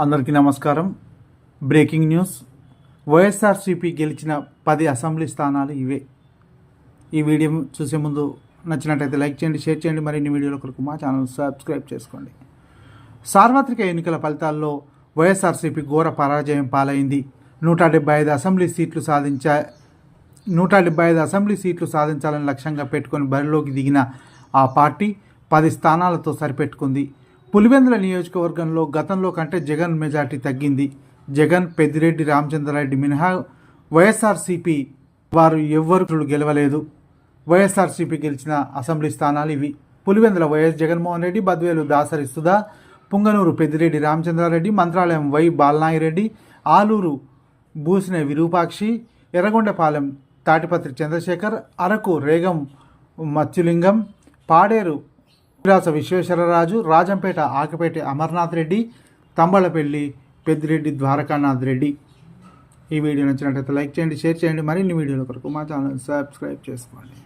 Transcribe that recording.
అందరికీ నమస్కారం. Breaking news. YSRCP గెలిచిన పది అసెంబ్లీ స్థానాలు ఇవే. ఈ వీడియో చూసే ముందు నచ్చినట్టయితే లైక్ చేయండి షేర్ చేయండి మరిన్ని వీడియోల కొరకు మా ఛానల్ సబ్స్క్రైబ్ చేసుకోండి. సార్వత్రిక ఎన్నికల ఫలితాల్లో వైఎస్ఆర్సీపీ ఘోర పరాజయం పాలైంది. నూట డెబ్బై ఐదు అసెంబ్లీ సీట్లు సాధించా నూట డెబ్బై ఐదు అసెంబ్లీ సీట్లు సాధించాలని లక్ష్యంగా పెట్టుకొని బరిలోకి దిగిన ఆ పార్టీ పది స్థానాలతో సరిపెట్టుకుంది. పులివెందుల నియోజకవర్గంలో గతంలో కంటే జగన్ మెజార్టీ తగ్గింది. జగన్ పెద్దిరెడ్డి రామచంద్రారెడ్డి మినహా వైఎస్ఆర్సీపీ వారు ఎవ్వరు గెలవలేదు. వైఎస్ఆర్సీపీ గెలిచిన అసెంబ్లీ స్థానాలు ఇవి. Pulivendula YS Jaganmohan Reddy Badvel Dasari Sudha Punganur Peddireddy Ramachandra Reddy Mantralayam why Balanagireddy Aluru Busine Virupakshi Yerragondapalem Tadipatri Chandrasekhar Araku Regam Matsyalingam Paderu Rasa Visweswararaju Rajampet ఆకపేట Amarnath Reddy Thamballapalle Peddireddy Dwarakanath Reddy. ఈ వీడియో నచ్చినట్లయితే లైక్ చేయండి షేర్ చేయండి. మరిన్ని వీడియోల కొరకు మా ఛానల్ సబ్స్క్రైబ్ చేసుకోండి.